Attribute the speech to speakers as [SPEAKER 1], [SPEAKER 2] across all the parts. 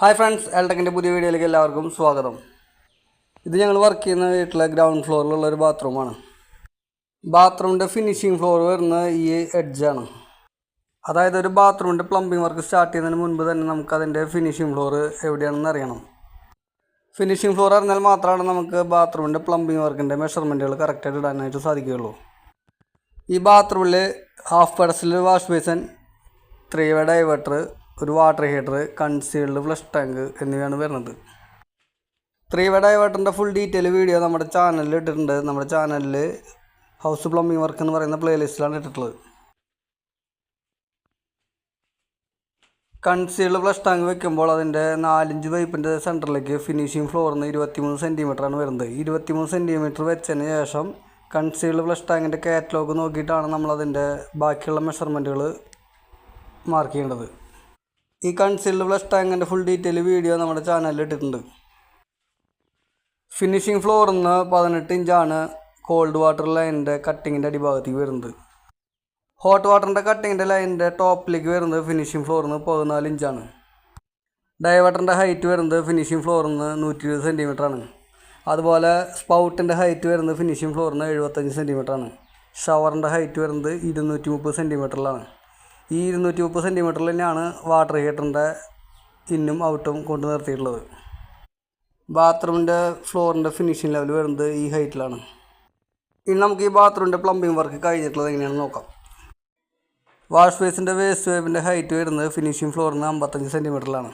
[SPEAKER 1] Hi friends എൽടെക്കിന്റെ പുതിയ വീഡിയോയിലേക്ക് എല്ലാവർക്കും സ്വാഗതം. ഇത് ഞങ്ങൾ വർക്ക് ചെയ്യുന്ന വീട്ടിലെ ഗ്രൗണ്ട് ഫ്ലോറിലുള്ള ഒരു ബാത്റൂമാണ് ബാത്റൂമിന്റെ ഫിനിഷിംഗ് ഫ്ലോർ വരുന്ന ഈ എഡ്ജാണ് അതായത് ഒരു ബാത്റൂമിന്റെ പ്ലംബിംഗ് വർക്ക് സ്റ്റാർട്ട് ചെയ്യുന്നതിന് മുൻപ് തന്നെ നമുക്ക് അതിന്റെ ഫിനിഷിംഗ് ഫ്ലോർ എവിടെയാണെന്ന് അറിയണം. ഫിനിഷിംഗ് ഫ്ലോർ അറിഞ്ഞാൽ മാത്രമാണ് നമുക്ക് ബാത്റൂമിന്റെ പ്ലംബിംഗ് വർക്കിന്റെ മെഷർമെന്റുകൾ കറക്റ്റായിട്ട് ഇടാനായിട്ട് സാധിക്കുകയുള്ളൂ. ഈ ബാത്റൂമിൽ half pedestal wash basin three way diverter ഒരു water heater concealed flush tank എന്നിവയാണ് വരുന്നത്. Three way full detail video നമ്മുടെ ചാനലിൽ ഇട്ടിട്ടുണ്ട്. നമ്മുടെ ചാനലിൽ ഹൗസ് പ്ലംബിംഗ് വർക്ക് എന്ന് പറയുന്ന പ്ലേലിസ്റ്റിലാണ് ഇട്ടിട്ടുള്ളത്. കൺസീൽഡ് ഫ്ലഷ് ടാങ്ക് വെക്കുമ്പോൾ അതിന്റെ നാലിഞ്ച് പൈപ്പിന്റെ സെന്ററിലേക്ക് ഫിനിഷിംഗ് ഫ്ലോറിൽ നിന്ന് ഇരുപത്തിമൂന്ന് സെന്റിമീറ്ററാണ് വരുന്നത്. ഇരുപത്തിമൂന്ന് സെന്റിമീറ്റർ വെച്ചതിന് ശേഷം കൺസീൽഡ് ഫ്ലഷ് ടാങ്കിന്റെ കാറ്റലോഗ് നോക്കിയിട്ടാണ് നമ്മളതിന്റെ ബാക്കിയുള്ള മെഷർമെന്റുകൾ മാർക്ക് ചെയ്യേണ്ടത്. ഈ കൺസീൽഡ് ഫ്ലഷ് ടാങ്കിന്റെ ഫുൾ ഡീറ്റെയിൽ വീഡിയോ നമ്മുടെ ചാനലിൽ ഇട്ടിട്ടുണ്ട്. ഫിനിഷിംഗ് ഫ്ലോറിൽ നിന്ന് പതിനെട്ട് ഇഞ്ചാണ് കോൾഡ് വാട്ടർ ലൈനിന്റെ കട്ടിങ്ങിന്റെ അടിഭാഗത്തേക്ക് വരുന്നത്. ഹോട്ട് വാട്ടറിന്റെ കട്ടിങ്ങിന്റെ ലൈനിന്റെ ടോപ്പിലേക്ക് വരുന്നത് ഫിനിഷിംഗ് ഫ്ലോറിൽ നിന്ന് പതിനാല് ഇഞ്ചാണ് ഡൈവേട്ടറിന്റെ ഹൈറ്റ് വരുന്നത് ഫിനിഷിംഗ് ഫ്ലോറിൽ നിന്ന് നൂറ്റി ഇരുപത് സെന്റിമീറ്റർ ആണ്. അതുപോലെ സ്പൗട്ടിന്റെ ഹൈറ്റ് വരുന്നത് ഫിനിഷിംഗ് ഫ്ലോറിൽ നിന്ന് എഴുപത്തഞ്ച് സെന്റിമീറ്റർ ആണ്. ഷവറിന്റെ ഹൈറ്റ് വരുന്നത് ഇരുന്നൂറ്റി മുപ്പത് സെന്റിമീറ്ററിലാണ് ഈ ഇരുന്നൂറ്റി മുപ്പത് സെന്റിമീറ്ററിൽ തന്നെയാണ് വാട്ടർ ഹീറ്ററിന്റെ ഇന്നും ഔട്ടും കൊണ്ട് നിർത്തിയിട്ടുള്ളത്. ബാത്റൂമിന്റെ ഫ്ലോറിന്റെ ഫിനിഷിംഗ് ലെവൽ വരുന്നത് ഈ ഹൈറ്റിലാണ് ഇനി നമുക്ക് ഈ ബാത്റൂമിന്റെ പ്ലംബിംഗ് വർക്ക് കഴിഞ്ഞിട്ടുള്ളത് എങ്ങനെയാണെന്ന് നോക്കാം. വാഷ് ബേസിന്റെ വേസ്റ്റ് വേവിന്റെ ഹൈറ്റ് വരുന്നത് ഫിനിഷിംഗ് ഫ്ലോറിൽ നിന്ന് അമ്പത്തഞ്ച് സെന്റിമീറ്ററിലാണ്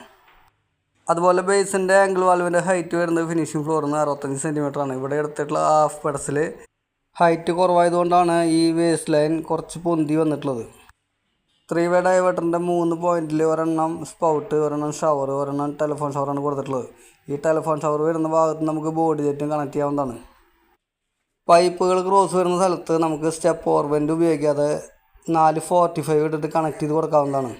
[SPEAKER 1] അതുപോലെ ബേസിന്റെ ആംഗിൾ വാൽവിന്റെ ഹൈറ്റ് വരുന്നത് ഫിനിഷിംഗ് ഫ്ലോറിൽ നിന്ന് അറുപത്തഞ്ച് സെന്റിമീറ്ററാണ് ഇവിടെ എടുത്തിട്ടുള്ള ഹാഫ് പെഡസിൽ ഹൈറ്റ് കുറവായതുകൊണ്ടാണ് ഈ വേസ്റ്റ് ലൈൻ കുറച്ച് പൊന്തി വന്നിട്ടുള്ളത്. ത്രീ വേ ഡൈവേർട്ടറിന്റെ മൂന്ന് പോയിന്റിൽ ഒരെണ്ണം സ്പൗട്ട് ഒരെണ്ണം ഷവർ ഒരെണ്ണം ടെലിഫോൺ ഷവറാണ് കൊടുത്തിട്ടുള്ളത്. ഈ ടെലിഫോൺ ഷവർ വരുന്ന ഭാഗത്ത് നമുക്ക് ബോഡി ജെറ്റും കണക്ട് ചെയ്യാവുന്നതാണ്. പൈപ്പുകൾ ക്രോസ് വരുന്ന സ്ഥലത്ത് നമുക്ക് സ്റ്റെപ്പ് ഓർബന്റ് ഉപയോഗിക്കാതെ നാല് ഫോർട്ടി ഫൈവ് ഇട്ടിട്ട് കണക്ട് ചെയ്ത് കൊടുക്കാവുന്നതാണ്.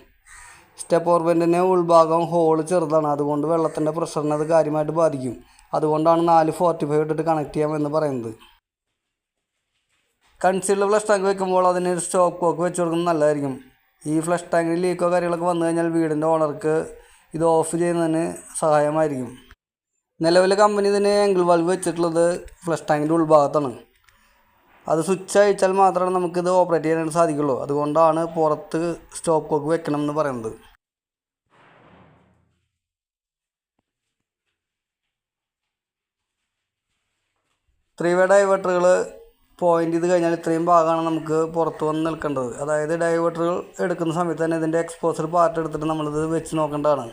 [SPEAKER 1] സ്റ്റെപ്പ് ഓർബന്റിന്റെ ഉൾഭാഗം ഹോൾ ചെറുതാണ്. അതുകൊണ്ട് വെള്ളത്തിന്റെ പ്രഷറിനെ അത് കാര്യമായിട്ട് ബാധിക്കും. അതുകൊണ്ടാണ് നാല് ഫോർട്ടി ഫൈവ് ഇട്ടിട്ട് കണക്ട് ചെയ്യാമെന്ന് പറയുന്നത്. കൺസീൽഡ് ഫ്ലഷ് ടാങ്ക് വെക്കുമ്പോൾ അതിന് സ്റ്റോക്ക് സ്റ്റോപ്പ് കോക്ക് വെച്ച് കൊടുക്കുന്നത് നല്ലതായിരിക്കും. ഈ ഫ്ലഷ് ടാങ്കിൽ ലീക്കോ കാര്യങ്ങളൊക്കെ വന്നു കഴിഞ്ഞാൽ വീടിന്റെ ഓണർക്ക് ഇത് ഓഫ് ചെയ്യുന്നതിന് സഹായമായിരിക്കും. നിലവിലെ കമ്പനി ഇതിന് ആംഗിൾ വാൽവ് വെച്ചിട്ടുള്ളത് ഫ്ലഷ് ടാങ്കിന്റെ ഉൾഭാഗത്താണ്. അത് സ്വിച്ച് അയച്ചാൽ മാത്രമേ നമുക്കിത് ഓപ്പറേറ്റ് ചെയ്യാൻ സാധിക്കുള്ളൂ. അതുകൊണ്ടാണ് പുറത്ത് സ്റ്റോപ്പ് കോക്ക് വെക്കണം എന്ന് പറയുന്നത്. ത്രീ വേ ഡൈവേർട്ടറുകൾ പോയിന്റ് ഇത് കഴിഞ്ഞാൽ ഇത്രയും ഭാഗമാണ് നമുക്ക് പുറത്ത് വന്ന് നിൽക്കേണ്ടത്. അതായത് ഡൈവേർട്ടറുകൾ എടുക്കുന്ന സമയത്ത് തന്നെ ഇതിന്റെ എക്സ്പോസർ പാർട്ട് എടുത്തിട്ട് നമ്മളിത് വെച്ച് നോക്കേണ്ടതാണ്.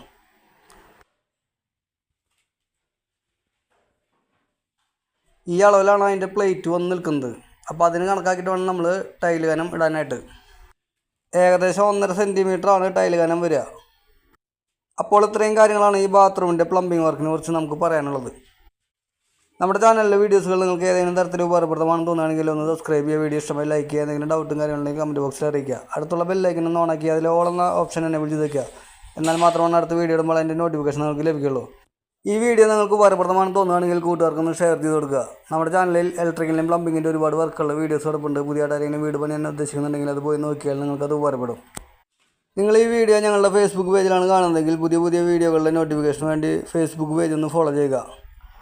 [SPEAKER 1] ഈ അളവിലാണ് അതിന്റെ പ്ലേറ്റ് വന്ന് നിൽക്കുന്നത്. അപ്പോൾ അതിന് കണക്കാക്കിയിട്ട് വേണം നമ്മൾ ടൈൽ കനം ഇടാനായിട്ട്. ഏകദേശം ഒന്നര സെന്റിമീറ്റർ ആണ് ടൈൽ കനം വരിക. അപ്പോൾ ഇത്രയും കാര്യങ്ങളാണ് ഈ ബാത്റൂമിന്റെ പ്ലംബിംഗ് വർക്കിനെ കുറിച്ച് നമുക്ക് പറയാനുള്ളത്. നമ്മുടെ ചാനലിലെ വീഡിയോസുകൾ നിങ്ങൾക്ക് ഏതെങ്കിലും തരത്തിൽ ഉപകാരപ്രദമാണെന്ന് തോന്നുകയാണെങ്കിൽ ഒന്ന് സബ്സ്ക്രൈബ് ചെയ്യുക വീഡിയോ ഇഷ്ടമായി ലൈക്ക് ചെയ്യുക എന്തെങ്കിലും ഡൗട്ടും കാര്യങ്ങളുണ്ടെങ്കിൽ കമന്റ് ബോക്സിൽ അറിയിക്കുക. അടുത്തുള്ള ബെല്ലൈക്കൻ ഒന്ന് ഓണാക്കി അതിൽ ഓൾ എന്ന ഓപ്ഷൻ എനേബിൾ ചെയ്ത് വെക്കുക. എന്നാൽ മാത്രമാണ് അടുത്ത വീഡിയോ ഇടുമ്പോൾ അതിന്റെ നോട്ടിഫിക്കേഷൻ നിങ്ങൾക്ക് ലഭിക്കുള്ളൂ ഈ വീഡിയോ നിങ്ങൾക്ക് ഉപകാരപ്രദമാണെന്ന് തോന്നുകയാണെങ്കിൽ കൂട്ടുകാർക്കൊന്ന് ഷെയർ ചെയ്ത് കൊടുക്കുക. നമ്മുടെ ചാനലിൽ ഇലക്ട്രിക്കലിന്റെയും പ്ലംബിങ്ങിന്റെ ഒരുപാട് വർക്കുള്ള വീഡിയോസ് കിടപ്പുണ്ട്. പുതിയതായിട്ട് ആരെങ്കിലും വീട് പണി ഉദ്ദേശിക്കുന്നുണ്ടെങ്കിൽ അത് പോയി നോക്കിയാൽ നിങ്ങൾക്ക് അത് ഉപകാരപ്പെടും. നിങ്ങൾ ഈ വീഡിയോ ഞങ്ങളുടെ ഫേസ്ബുക്ക് പേജിലാണ് കാണുന്നതെങ്കിൽ പുതിയ പുതിയ വീഡിയോകളുടെ നോട്ടിഫിക്കേഷന് വേണ്ടി ഫേസ്ബുക്ക് പേജ് ഒന്ന് ഫോളോ ചെയ്യുക.